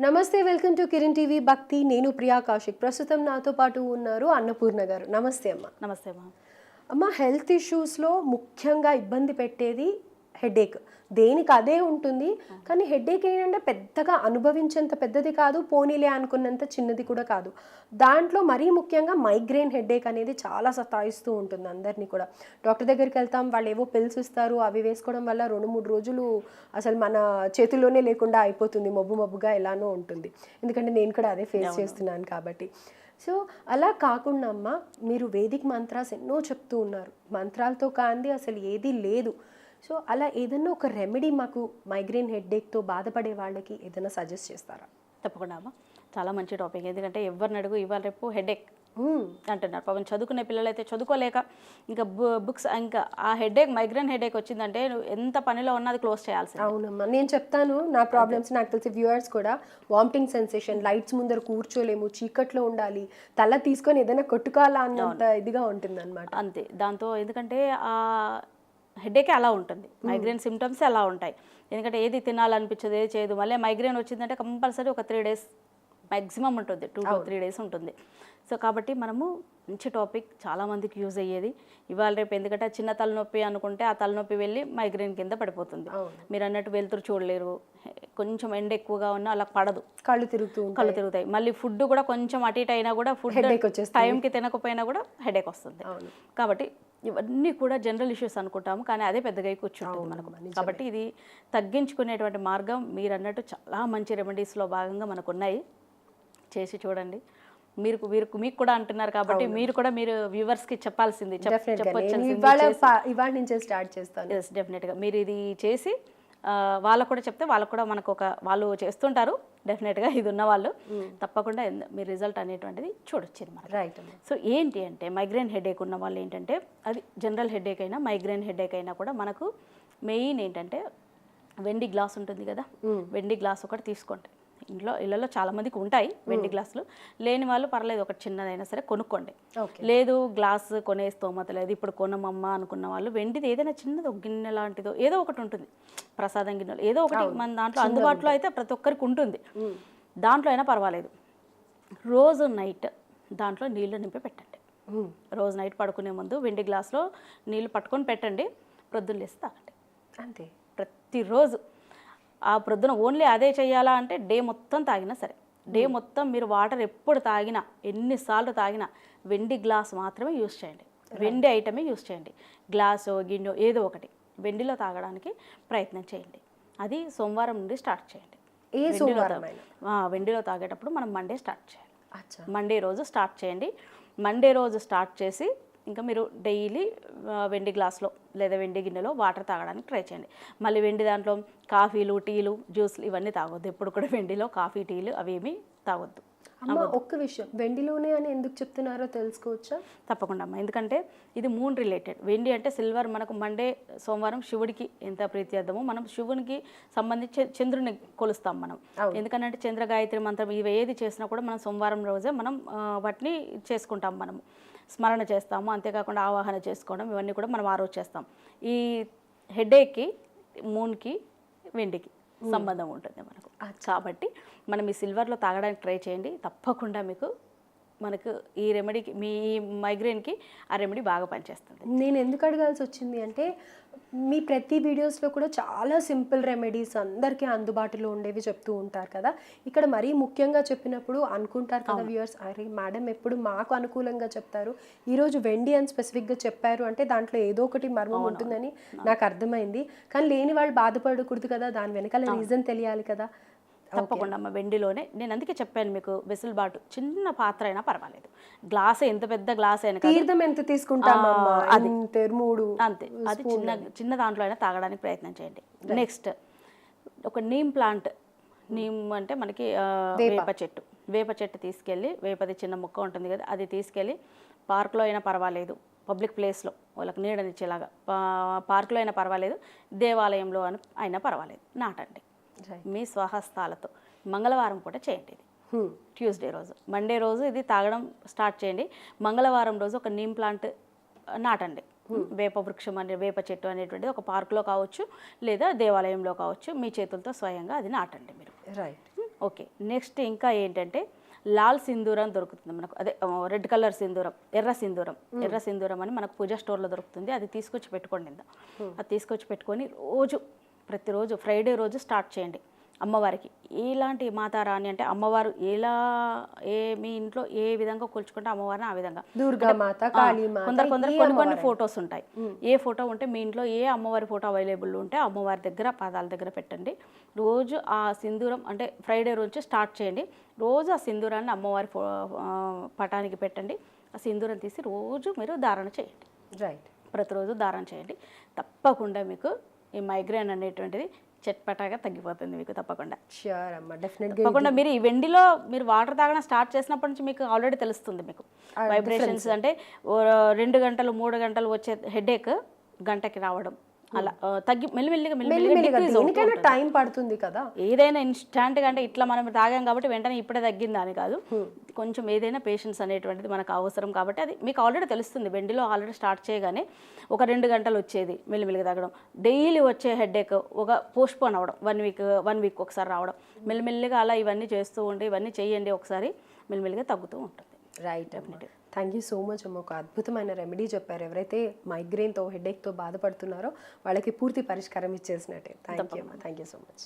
నమస్తే welcome to Kiran TV భక్తి. నేను ప్రియా కౌశిక్. ప్రస్తుతం నాతో పాటు ఉన్నారు అన్నపూర్ణ గారు. నమస్తే అమ్మ. నమస్తే మా అమ్మ హెల్త్ ఇష్యూస్లో ముఖ్యంగా ఇబ్బంది పెట్టేది హెడేక్. దేనికి అదే ఉంటుంది కానీ హెడేక్ ఏంటంటే పెద్దగా అనుభవించేంత పెద్దది కాదు పోనీలే అనుకున్నంత చిన్నది కూడా కాదు. దాంట్లో మరీ ముఖ్యంగా మైగ్రేన్ హెడేక్ అనేది చాలా సతాయిస్తూ ఉంటుంది అందరినీ కూడా. డాక్టర్ దగ్గరికి వెళ్తాం వాళ్ళు ఏవో పిల్స్ ఇస్తారు అవి వేసుకోవడం వల్ల రెండు మూడు రోజులు అసలు మన చేతుల్లోనే లేకుండా అయిపోతుంది మబ్బు మబ్బుగా ఎలానో ఉంటుంది. ఎందుకంటే నేను కూడా అదే ఫేస్ చేస్తున్నాను కాబట్టి. సో అలా కాకుండా అమ్మ మీరు వేదిక్ మంత్రాస్ ఎన్నో చెప్తూ ఉన్నారు. మంత్రాలతో కాంది అసలు ఏది లేదు. సో అలా ఏదన్నా ఒక రెమెడీ మాకు మైగ్రేన్ హెడ్ఏక్తో బాధపడే వాళ్ళకి ఏదైనా సజెస్ట్ చేస్తారా? తప్పకుండా అమ్మా. చాలా మంచి టాపిక్ ఎందుకంటే ఎవరిని అడుగు ఇవాళ రేపు హెడేక్ అంటున్నారు. పాపం చదువుకునే పిల్లలు అయితే చదువుకోలేక ఇంకా బుక్స్ ఇంకా ఆ హెడేక్ మైగ్రేన్ హెడేక్ వచ్చిందంటే ఎంత పనిలో ఉన్నా అది క్లోజ్ చేయాల్సింది. అవునమ్మా. నేను చెప్తాను నా ప్రాబ్లమ్స్ నాకు తెలిసి వ్యూవర్స్ కూడా వామిటింగ్ సెన్సేషన్ లైట్స్ ముందర కూర్చోలేము చీకట్లో ఉండాలి తల తీసుకొని ఏదైనా కొట్టుకోవాలా అన్నంత ఇదిగా ఉంటుంది అనమాట అంతే. దాంతో ఎందుకంటే ఆ హెడేకే అలా ఉంటుంది. మైగ్రేన్ సిమ్టమ్స్ అలా ఉంటాయి. ఎందుకంటే ఏది తినాలనిపించదు ఏది చేయదు. మళ్ళీ మైగ్రేన్ వచ్చిందంటే కంపల్సరీ ఒక త్రీ డేస్ మ్యాక్సిమం ఉంటుంది. టూ టు త్రీ డేస్ ఉంటుంది. సో కాబట్టి మనము మంచి టాపిక్ చాలామందికి యూజ్ అయ్యేది. ఇవాళ రేపు ఎందుకంటే చిన్న తలనొప్పి అనుకుంటే ఆ తలనొప్పి వెళ్ళి మైగ్రేన్ కింద పడిపోతుంది. మీరు అన్నట్టు వెలుతురు చూడలేరు. కొంచెం ఎండ ఎక్కువగా ఉన్నా అలా పడదు. కళ్ళు తిరుగుతూ కళ్ళు తిరుగుతాయి. మళ్ళీ ఫుడ్ కూడా కొంచెం అటు ఇటు అయినా కూడా ఫుడ్. టైంకి తినకపోయినా కూడా హెడేక్ వస్తుంది. కాబట్టి ఇవన్నీ కూడా జనరల్ ఇష్యూస్ అనుకుంటాము. కానీ అదే పెద్దగా కూర్చుంటుంది మనకు. కాబట్టి ఇది తగ్గించుకునేటువంటి మార్గం మీరు అన్నట్టు చాలా మంచి రెమెడీస్లో భాగంగా మనకు ఉన్నాయి. చేసి చూడండి. మీరు మీరు మీకు కూడా అంటున్నారు కాబట్టి మీరు కూడా మీరు వ్యూవర్స్కి చెప్పాల్సింది చెప్- డెఫినెట్గా నేను చెప్పొచ్చాల్సింది ఇవాళ నుంచే స్టార్ట్ చేస్తాను. ఎస్ డెఫినెట్గా మీరు ఇది చేసి వాళ్ళకు కూడా చెప్తే వాళ్ళకు కూడా మనకు ఒక వాళ్ళు చేస్తుంటారు. డెఫినెట్గా ఇది ఉన్న వాళ్ళు తప్పకుండా ఎంద- మీ రిజల్ట్ అనేటువంటిది చూడొచ్చు మనకి. రైట్ సో ఏంటి అంటే మైగ్రేన్ హెడేక్ ఉన్న వాళ్ళు ఏంటంటే అది జనరల్ హెడేక్ అయినా మైగ్రేన్ హెడేక్ అయినా కూడా మనకు మెయిన్ ఏంటంటే వెండి గ్లాస్ ఉంటుంది కదా. వెండి గ్లాస్ ఒకటి తీసుకోండి. ఇంట్లో ఇళ్ళలో చాలా మందికి ఉంటాయి వెండి గ్లాసులు. లేని వాళ్ళు పర్లేదు ఒకటి చిన్నదైనా సరే కొనుక్కోండి. లేదు గ్లాస్ కొనే స్తోమత లేదు ఇప్పుడు కొనమమ్మ అనుకున్న వాళ్ళు వెండిది ఏదైనా చిన్నది ఒక గిన్నె లాంటిదో ఏదో ఒకటి ఉంటుంది. ప్రసాదం గిన్నెలు ఏదో ఒకటి మన దాంట్లో అందుబాటులో అయితే ప్రతి ఒక్కరికి ఉంటుంది. దాంట్లో అయినా పర్వాలేదు. రోజు నైట్ దాంట్లో నీళ్ళు నింపి పెట్టండి. రోజు నైట్ పడుకునే ముందు వెండి గ్లాస్లో నీళ్ళు పట్టుకొని పెట్టండి ప్రొద్దున లేసి తాగండి. అంతే. ప్రతిరోజు. ఆ ప్రొద్దున ఓన్లీ అదే చేయాలా అంటే డే మొత్తం తాగినా సరే. డే మొత్తం మీరు వాటర్ ఎప్పుడు తాగినా ఎన్నిసార్లు తాగినా వెండి గ్లాస్ మాత్రమే యూస్ చేయండి. వెండి ఐటమే యూస్ చేయండి. గ్లాసో గిన్నె ఏదో ఒకటి వెండిలో తాగడానికి ప్రయత్నం చేయండి. అది సోమవారం నుండి స్టార్ట్ చేయండి. ఏ సోమవారం వెండిలో తాగేటప్పుడు మనం మండే స్టార్ట్ చేయాలి. మండే రోజు స్టార్ట్ చేయండి. మండే రోజు స్టార్ట్ చేసి ఇంకా మీరు డైలీ వెండి గ్లాస్లో లేదా వెండి గిన్నెలో వాటర్ తాగడానికి ట్రై చేయండి. మళ్ళీ వెండి దాంట్లో కాఫీలు టీలు జ్యూస్లు ఇవన్నీ తాగొద్దు. ఎప్పుడు కూడా వెండిలో కాఫీ టీలు అవేమీ తాగొద్దు. అమ్మ ఒక్క విషయం. వెండిలోనే అని ఎందుకు చెప్తున్నారో తెలుసుకోవచ్చా? తప్పకుండా అమ్మా. ఎందుకంటే ఇది మూన్ రిలేటెడ్ వెండి అంటే సిల్వర్ మనకు మండే సోమవారం శివుడికి ఎంత ప్రీత్యర్థమో మనం శివునికి సంబంధించి చంద్రుని కొలుస్తాం మనం. ఎందుకంటే చంద్ర గాయత్రి మంత్రం ఇవి ఏది చేసినా కూడా మనం సోమవారం రోజే మనం వాటిని చేసుకుంటాం మనము. స్మరణ చేస్తాము అంతేకాకుండా ఆవాహన చేసుకోవడం ఇవన్నీ కూడా మనం ఆ రోజు చేస్తాం. ఈ హెడేక్కి మూన్కి వెండికి. సంబంధం ఉంటుంది మనకు. కాబట్టి మనం ఈ సిల్వర్లో తాగడానికి ట్రై చేయండి. తప్పకుండా మీకు మనకు ఈ రెమెడీకి మీ మైగ్రేన్కి ఆ రెమెడీ బాగా పనిచేస్తుంది. నేను ఎందుకు అడగాల్సి వచ్చింది అంటే మీ ప్రతి వీడియోస్లో కూడా చాలా సింపుల్ రెమెడీస్ అందరికీ అందుబాటులో ఉండేవి చెప్తూ ఉంటారు కదా. ఇక్కడ మరీ ముఖ్యంగా చెప్పినప్పుడు అనుకుంటారు కదా వ్యూవర్స్ అరే మేడం ఎప్పుడు మాకు అనుకూలంగా చెప్తారు? ఈరోజు వెండి అని స్పెసిఫిక్గా చెప్పారు అంటే దాంట్లో ఏదో ఒకటి మర్మం ఉంటుందని నాకు అర్థమైంది. కానీ లేని వాళ్ళు బాధపడకూడదు కదా దాని వెనకాల రీజన్ తెలియాలి కదా. తప్పకుండా అమ్మ వెండిలోనే. నేను అందుకే చెప్పాను మీకు వెసులుబాటు చిన్న పాత్ర అయినా పర్వాలేదు. గ్లాస్ ఎంత పెద్ద గ్లాస్ అయినా. తీర్థం ఎంత తీసుకుంటామమ్మా? ఇంత మూడు అంతే. అది చిన్న చిన్న దాంట్లో అయినా తాగడానికి ప్రయత్నం చేయండి. నెక్స్ట్ ఒక నీమ్ ప్లాంట్. నీమ్ అంటే మనకి వేప. చెట్టు. వేప చెట్టు తీసుకెళ్ళి వేపది చిన్న మొక్క ఉంటుంది కదా అది తీసుకెళ్ళి పార్క్లో అయినా పర్వాలేదు. పబ్లిక్ ప్లేస్లో వాళ్ళకి నీడనిచ్చేలాగా. పార్క్లో అయినా పర్వాలేదు. దేవాలయంలో అని అయినా పర్వాలేదు. నాటండి. మీ స్వహస్తాలతో. మంగళవారం పూట చేయండి ఇది. Hmm. ట్యూస్డే రోజు. మండే రోజు ఇది తాగడం స్టార్ట్ చేయండి. మంగళవారం రోజు ఒక నీమ్ ప్లాంట్ నాటండి. వేప వృక్షం అనే వేప చెట్టు అనేటువంటిది ఒక పార్కులో కావచ్చు లేదా దేవాలయంలో కావచ్చు మీ చేతులతో స్వయంగా అది నాటండి మీరు. రైట్ ఓకే నెక్స్ట్ ఇంకా ఏంటంటే లాల్ సింధూరం దొరుకుతుంది మనకు. అదే రెడ్ కలర్ సింధూరం ఎర్ర సింధూరం. ఎర్ర సింధూరం అని మనకు పూజా స్టోర్లో దొరుకుతుంది. అది తీసుకొచ్చి పెట్టుకోండి అది తీసుకొచ్చి పెట్టుకొని రోజు ప్రతిరోజు ఫ్రైడే రోజు స్టార్ట్ చేయండి అమ్మవారికి. ఎలాంటి మాతారాణి అంటే అమ్మవారు ఎలా ఏ మీ ఇంట్లో ఏ విధంగా కొలుచుకుంటే అమ్మవారిని ఆ విధంగా. దుర్గా మాత కాళీ మాత కొందరు కొందరు కొన్ని కొన్ని. ఫొటోస్ ఉంటాయి. ఏ ఫోటో ఉంటే మీ ఇంట్లో ఏ అమ్మవారి ఫోటో అవైలబుల్ ఉంటే అమ్మవారి దగ్గర పాదాల దగ్గర పెట్టండి. రోజు ఆ సింధూరం అంటే ఫ్రైడే రోజు స్టార్ట్ చేయండి. రోజు ఆ సింధూరాన్ని అమ్మవారి పటానికి పెట్టండి. ఆ సింధూరం తీసి రోజు మీరు ధారణ చేయండి. రైట్ ప్రతిరోజు ధారణ చేయండి. తప్పకుండా మీకు ఈ మైగ్రేన్ అనేటువంటిది చట్పటాగా తగ్గిపోతుంది మీకు తప్పకుండా. ష్యూర్ అమ్మ డెఫినెట్గా తప్పకుండా మీరు ఈ వెండిలో మీరు వాటర్ తాగడం స్టార్ట్ చేసినప్పటి నుంచి మీకు ఆల్రెడీ తెలుస్తుంది మీకు. వైబ్రేషన్స్ అంటే రెండు గంటలు మూడు గంటలు వచ్చే హెడేక్ గంటకి రావడం. అలా తగ్గి మెల్లిమెల్లిగా మెల్లిమెల్లిగా దేనికైనా. టైం పడుతుంది కదా. ఏదైనా ఇన్స్టాంట్గా అంటే ఇట్లా మనం తాగాం కాబట్టి వెంటనే ఇప్పుడే తగ్గిందా అని కాదు. కొంచెం ఏదైనా పేషెన్స్ అనేటువంటిది మనకు అవసరం కాబట్టి అది మీకు ఆల్రెడీ తెలుస్తుంది. వెండిలో ఆల్రెడీ స్టార్ట్ చేయగానే ఒక రెండు గంటలు వచ్చేది మెల్లిమెల్లిగా తగ్గడం డైలీ వచ్చే హెడేక్ ఒక పోస్ట్పోన్ అవ్వడం. వన్ వీక్ వన్ వీక్ ఒకసారి రావడం. మెల్లిమెల్లిగా అలా ఇవన్నీ చేస్తూ ఉండి ఇవన్నీ చేయండి ఒకసారి మెల్లిమెల్లిగా తగ్గుతూ ఉంటుంది. Right thank you so much అమ్మ ఒక అద్భుతమైన రెమెడీ చెప్పారు. ఎవరైతే మైగ్రెయిన్తో హెడేక్తో బాధపడుతున్నారో వాళ్ళకి పూర్తి పరిష్కారం ఇచ్చేసినట్టే. థ్యాంక్ యూ అమ్మ. Thank you so much